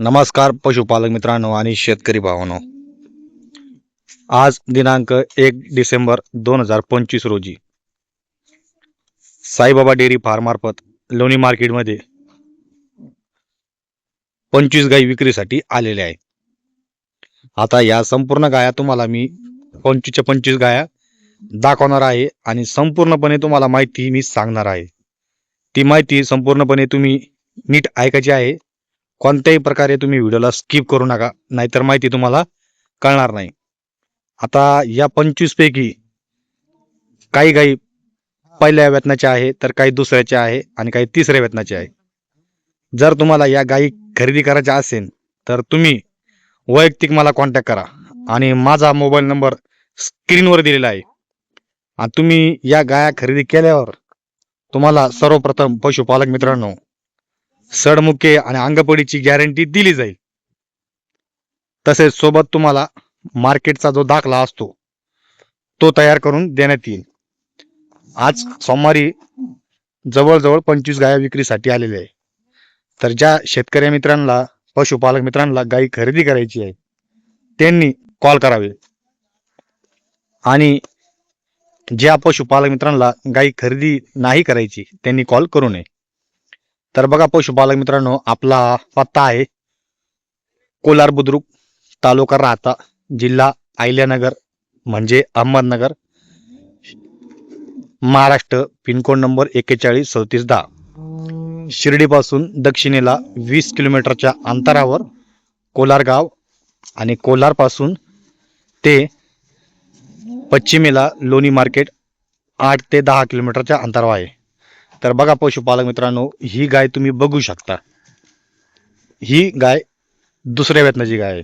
नमस्कार पशुपालक मित्रांनो आणि शेतकरी भावांनो. आज दिनांक एक डिसेंबर दोन हजार पंचवीस रोजी साईबाबा डेअरी फार्म मार्फत लोणी मार्केटमध्ये पंचवीस गाई विक्रीसाठी आलेल्या आहे. आता या संपूर्ण गाया तुम्हाला मी पंचवीसच्या पंचवीस गाया दाखवणार आहे आणि संपूर्णपणे तुम्हाला माहिती मी सांगणार आहे. ती माहिती संपूर्णपणे तुम्ही नीट ऐकायची आहे. कोणत्याही प्रकारे तुम्ही व्हिडिओला स्किप करू नका नाहीतर माहिती तुम्हाला कळणार नाही. आता या पंचवीस पैकी काही गाई पहिल्या वेतनाचे आहे तर काही दुसऱ्याच्या आहे आणि काही तिसऱ्या वेतनाचे आहे. जर तुम्हाला या गायी खरेदी करायच्या असेल तर तुम्ही वैयक्तिक मला कॉन्टॅक्ट करा आणि माझा मोबाईल नंबर स्क्रीनवर दिलेला आहे. आणि तुम्ही या गाया खरेदी केल्यावर तुम्हाला सर्वप्रथम पशुपालक मित्रांनो सडमुके आणि अंगपडीची गॅरंटी दिली जाईल. तसेच सोबत तुम्हाला मार्केटचा जो दाखला असतो तो तयार करून देण्यात येईल. आज सोमवारी जवळजवळ पंचवीस गाया विक्रीसाठी आलेल्या आहे. तर ज्या शेतकरी मित्रांना पशुपालक मित्रांना गाई खरेदी करायची आहे त्यांनी कॉल करावे. आणि ज्या पशुपालक मित्रांना गाई खरेदी नाही करायची त्यांनी कॉल करू नये. तर बघा पशुपालक मित्रांनो आपला पत्ता आहे. कोलार बुद्रुक तालुका राहता जिल्हा आयल्यानगर म्हणजे अहमदनगर. महाराष्ट्र पिनकोड नंबर एक्केचाळीस चौतीस दहा. शिर्डीपासून दक्षिणेला वीस किलोमीटरच्या अंतरावर कोलार गाव आणि कोलारपासून ते पश्चिमेला लोणी मार्केट आठ ते दहा किलोमीटरच्या अंतरावर आहे. तर बघा पशुपालक मित्रांनो ही गाय तुम्ही बघू शकता. ही गाय दुसऱ्या वेतनाची गाय आहे.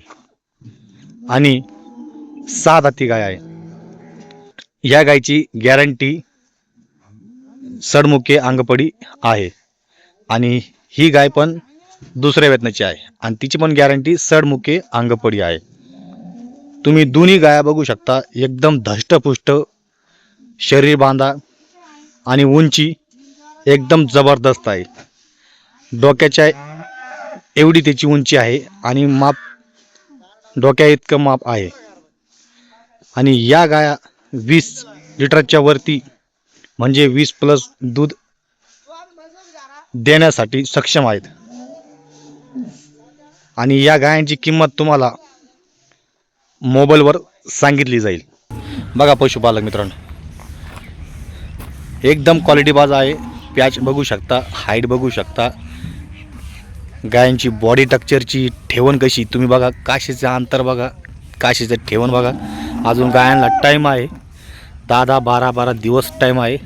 आणि सहा दाती गाय आहे. या गायची गॅरंटी सडमुखे अंगपडी आहे. आणि ही गाय पण दुसऱ्या वेतनाची आहे. आणि तिची पण गॅरंटी सडमुखे अंगपडी आहे. तुम्ही दोन्ही गाया बघू शकता. एकदम धष्टपुष्ट शरीर बांधा आणि उंची एकदम जबरदस्त आहे. डोक्याच्या एवढी त्याची उंची आहे आणि माप डोक्या इतकं माप आहे. आणि या गाया वीस लिटरच्या वरती म्हणजे वीस प्लस दूध देण्यासाठी सक्षम आहेत. आणि या गायांची किंमत तुम्हाला मोबाईलवर सांगितली जाईल. बघा पशुपालक मित्रांनो एकदम क्वालिटी बाज आहे. पॅच बघू शकता हाईट बघू शकता. गायांची बॉडी टक्चरची ठेवण कशी तुम्ही बघा काशीचं अंतर बघा काशीचं ठेवण बघा. अजून गायांना टाईम आहे. दहा दहा बारा बारा दिवस टाईम आहे.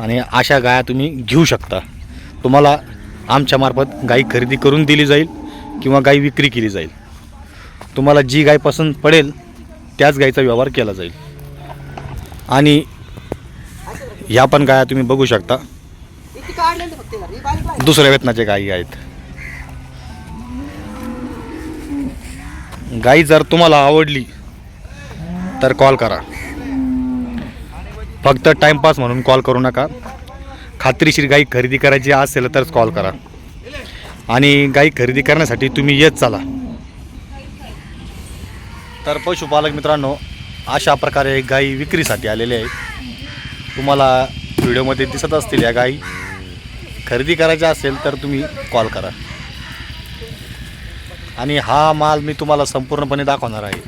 आणि अशा गाया तुम्ही घेऊ शकता. तुम्हाला आमच्यामार्फत गाई खरेदी करून दिली जाईल किंवा गाई विक्री केली जाईल. तुम्हाला जी गाय पसंत पडेल त्याच गाईचा व्यवहार केला जाईल. आणि ह्या पण गाया तुम्ही बघू शकता. दुसऱ्या वेतनाच्या गायी आहेत. गाई जर तुम्हाला आवडली तर कॉल करा. फक्त टाइमपास म्हणून कॉल करू नका. खात्रीशीर गाई खरेदी करायची असेल तरच कॉल करा. आणि गाई खरेदी करण्यासाठी तुम्ही येत चला. तर पशुपालक मित्रांनो अशा प्रकारे गाई विक्रीसाठी आलेले आहेत. तुम्हाला व्हिडिओमध्ये दिसत असतील या गाई. खरेदी करायची असेल तर तुम्ही कॉल करा. आणि हा माल मी तुम्हाला संपूर्णपणे दाखवणार आहे.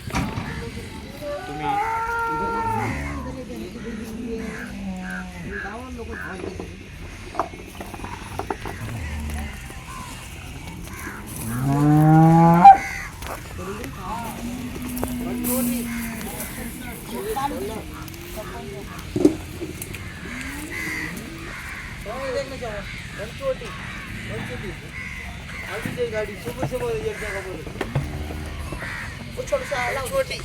तुम्ही गाडी समोर समोर एक जागा बोल छोटसा छोटी.